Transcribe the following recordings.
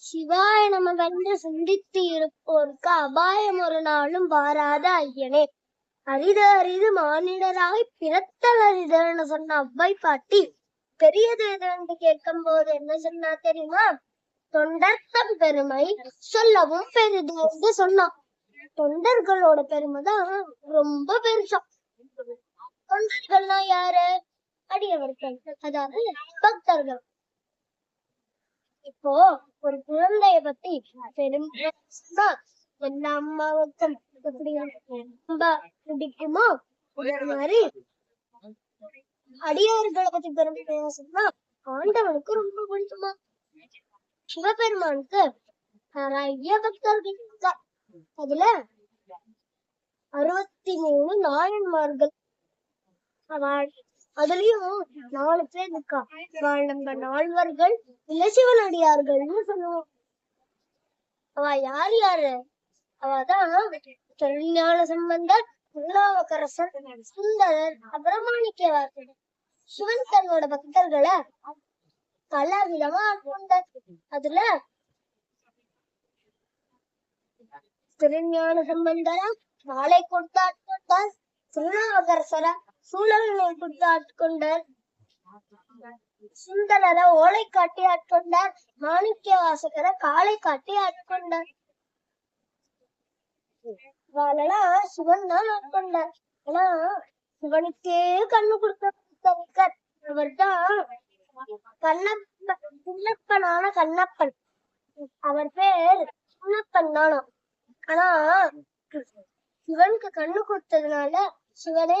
சிவாய நமவென்று சிந்தித்து இருப்போருக்கு அபாயம் ஒரு நாளும் வாராத ஐயனே. அரிது அரிது மானிடராய் பிறத்தல் அரிதன்னு சொன்ன அவ்வை பாட்டி பெரியது எதுன்னு என்று கேட்கும் போது என்ன சொன்னா தெரியுமா? தொண்டர்த்தம் பெருமை சொல்லவும் பெரிது என்று சொன்னான் தொண்டர்களோட பெருமை தான் ரொம்ப பெருசா. தொண்டர்கள்னா யாரு? அடியவர்கள் அதாவது பக்தர்கள். இப்போ ஒரு குழந்தைய பத்தி பெரும்பா எல்லா அம்மாவுக்கும் எப்படி ரொம்ப பிடிக்குமோ மாதிரி அடியார்களை பத்தி பெருமையா சொன்னா ஆண்டவனுக்கு ரொம்ப பிடிக்குமா? சிவபெருமானுக்கு நிறைய பக்தர்கள் இருக்கா அதுல அறுபத்தி மூணு நாயன்மார்கள். அவள் அதுலயும் நாலு பேர் இருக்கா? அவள் நம்ம நால்வர்கள் இளசிவனடியார்கள்னு சொல்லுவோம்? அவ யார் யாரு? அவதான் திருஞான சம்பந்தர் திருநாவுக்கரசர் சுந்தரர் அபிரமாணிக்கவாசர் சிவன் தன்னோட பக்தர்களை பல விதமா கொண்டார். அதுல திருஞான சம்பந்தரா வாளை கொடுத்தார் ஆட்கொண்டார் திருநாவுக்கரசரா சூழலை கொடுத்து ஆட்கொண்டார். சுந்தரர ஓலை காட்டி ஆட்கொண்டார். மாணிக்க வாசகர காலை காட்டி ஆட்கொண்டார். இவாளெல்லாம் சிவன் தான் ஆட்கொண்டார். ஆனா சிவனுக்கே கண்ணு கொடுத்த அவர் தான் கண்ணப்பன் சின்னப்பனான கண்ணப்பன். அவர் பேர் சின்னப்பன் தானா? ஆனா சிவனுக்கு கண்ணு கொடுத்ததுனால சிவனே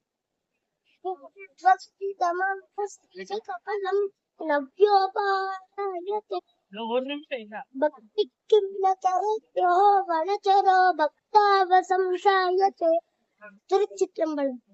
vas évidemment pas être capable de la violence. भक्तिं न करोत्यो वनचरो भक्तावसंशायते चलच्चित्रं वदन्ति